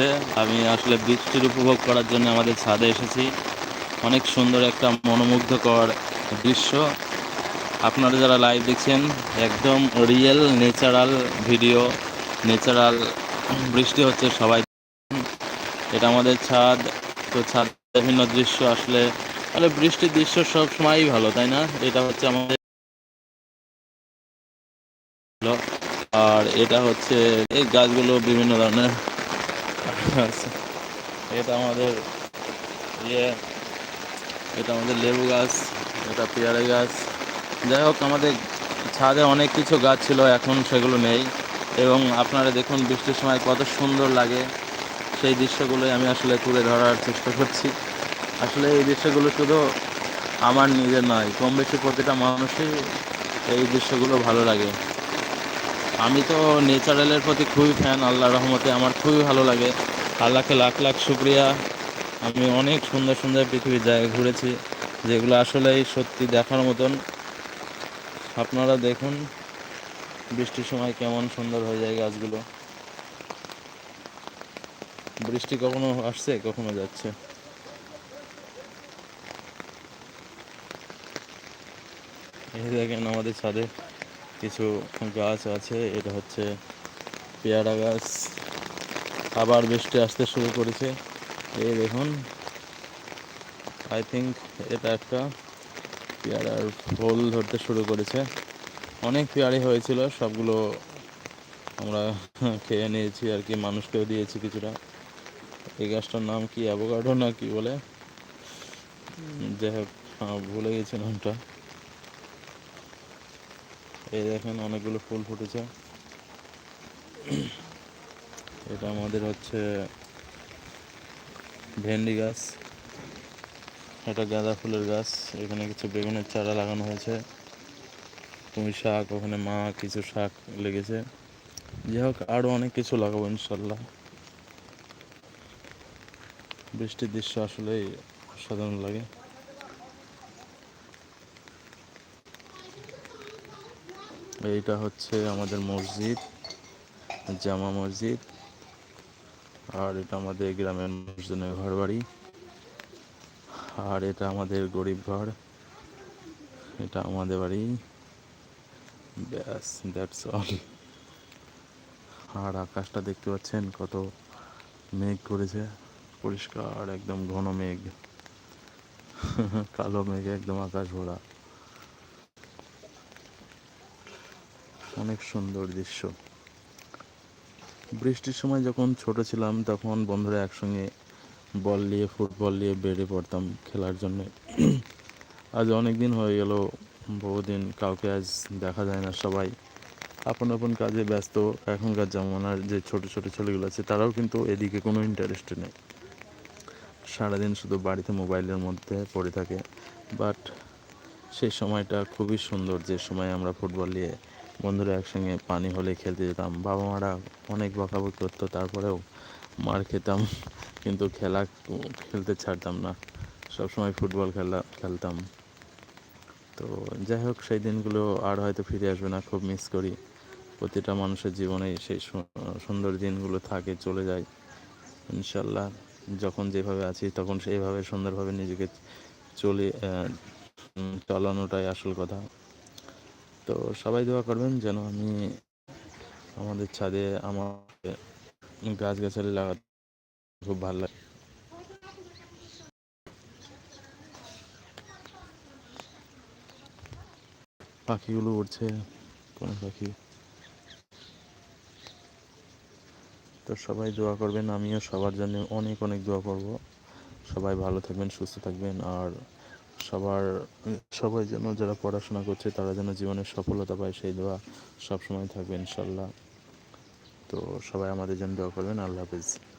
হচ্ছে আমি আসলে বৃষ্টির উপভোগ করার জন্য আমাদের ছাদে এসেছি। অনেক সুন্দর একটা মনোমুগ্ধকর দৃশ্য। আপনারা যারা লাইভ দেখছেন, একদম রিয়েল ন্যাচারাল ভিডিও ন্যাচারাল বৃষ্টি হচ্ছে সবাই। এটা আমাদের ছাদ, তো ছাদ বিভিন্ন দৃশ্য আসলে আসলে বৃষ্টির দৃশ্য সব সময়ই ভালো, তাই না? এটা হচ্ছে আমাদের আর এটা হচ্ছে এই গাছগুলো বিভিন্ন ধরনের। এটা আমাদের ইয়ে এটা আমাদের লেবু গাছ, এটা পেয়ারা গাছ। যাই হোক, আমাদের ছাদে অনেক কিছু গাছ ছিল, এখন সেগুলো নেই। এবং আপনারা দেখুন বৃষ্টির সময় কত সুন্দর লাগে। সেই দৃশ্যগুলোই আমি আসলে তুলে ধরার চেষ্টা করছি। আসলে এই দৃশ্যগুলো শুধু আমার নিজের নয়, কম বেশি প্রতিটা মানুষই এই দৃশ্যগুলো ভালো লাগে। আমি তো নেচারালের প্রতি খুবই ফ্যান আল্লাহ রহমতে আমার খুবই ভালো লাগে। আল্লাহকে লাখ লাখ শুক্রিয়া। আমি অনেক সুন্দর সুন্দর পৃথিবীর জায়গায় ঘুরেছি, যেগুলো আসলেই সত্যি দেখার মতন। আপনারা দেখুন, বৃষ্টির সময় কেমন সুন্দর হয়ে যায় গাছগুলো। বৃষ্টি কখনো আসছে, কখনো যাচ্ছে। এই দেখেন আমাদের ছাদে। কিছু গাছ আছে, এটা হচ্ছে পেয়ারা গাছ। আবার বৃষ্টি আসতে শুরু করেছে। এই দেখুন আই থিঙ্ক এটা একটা পেয়ারার ফুল ধরতে শুরু করেছে। অনেক পেয়ারি হয়েছিল, সবগুলো আমরা খেয়ে নিয়েছি আর কি, মানুষকেও দিয়েছি কিছুটা। এই গাছটার নাম কি অ্যাভোকাডো না কি বলে? যাই হোক ভুলে গেছি নামটা। এই দেখেন অনেকগুলো ফুল ফুটেছে। এটা আমাদের হচ্ছে ভেন্ডি গাছ। এটা গাঁদা ফুলের গাছ। এখানে কিছু বেগুনের চারা লাগানো হয়েছে। পুঁই শাক, ওখানে মা কিছু শাক লেগেছে। যাই হোক আরও অনেক কিছু লাগাবো ইনশাল্লাহ। বৃষ্টির দৃশ্য আসলেই অসাধারণ লাগে। এইটা হচ্ছে আমাদের মসজিদ, জামা মসজিদ, আর এটা আমাদের গ্রামের মানুষজনের ঘর বাড়ি আর এটা আমাদের গরিব ঘর, এটা আমাদের বাড়ি, ব্যাস দ্যাটস অল আর আকাশটা দেখতে পাচ্ছেন, কত মেঘ করেছে, পরিষ্কার, একদম ঘন মেঘ, কালো মেঘ একদম আকাশ ভরা। অনেক সুন্দর দৃশ্য। বৃষ্টির সময় যখন ছোট ছিলাম, তখন বন্ধুরা একসঙ্গে বল নিয়ে, ফুটবল নিয়ে বেড়ে পড়তাম খেলার জন্য। আজ অনেক দিন হয়ে গেল, বহুদিন কাউকে আজ দেখা যায় না সবাই। আপন আপন কাজে ব্যস্ত, এখনকার জামানার যে ছোট ছোট ছেলেগুলো আছে, তারাও কিন্তু এদিকে কোনো ইন্টারেস্ট নেই। সারাদিন শুধু বাড়িতে মোবাইলের মধ্যে পড়ে থাকে। বাট সেই সময়টা খুবই সুন্দর, যে সময় আমরা ফুটবল নিয়ে বন্ধুরা একসঙ্গে পানি হলে খেলতে যেতাম। বাবা মারা অনেক বকাবকি করতো, তারপরেও মার খেতাম। কিন্তু খেলা খেলতে ছাড়তাম না। সবসময় ফুটবল খেলা, খেলতাম। তো যাই হোক, সেই দিনগুলো আর হয়তো ফিরে আসবে না, খুব মিস করি। প্রতিটা মানুষের জীবনেই সেই সুন্দর দিনগুলো থাকে, চলে যায়। ইনশাল্লাহ যখন যেভাবে আছি, তখন সেইভাবে সুন্দরভাবে নিজেকে চলে চালানোটাই আসল কথা। তো সবাই দোয়া করবেন যেন আমি আমাদের ছাদে আমার গাছগাছালি লাগাতে খুব ভালো লাগে। পাখিগুলো উঠছে কোনো পাখি। তো সবাই দোয়া করবেন, আমিও সবার জন্য অনেক অনেক দোয়া করব। সবাই ভালো থাকবেন, সুস্থ থাকবেন, আর সবার সবাই যেন যারা পড়াশোনা করছে তারা যেন জীবনে সফলতা পায়, সেই দোয়া সবসময় থাকবে ইনশাল্লাহ। তো সবাই আমাদের জন্য দোয়া করবেন। আল্লাহ হাফিজ।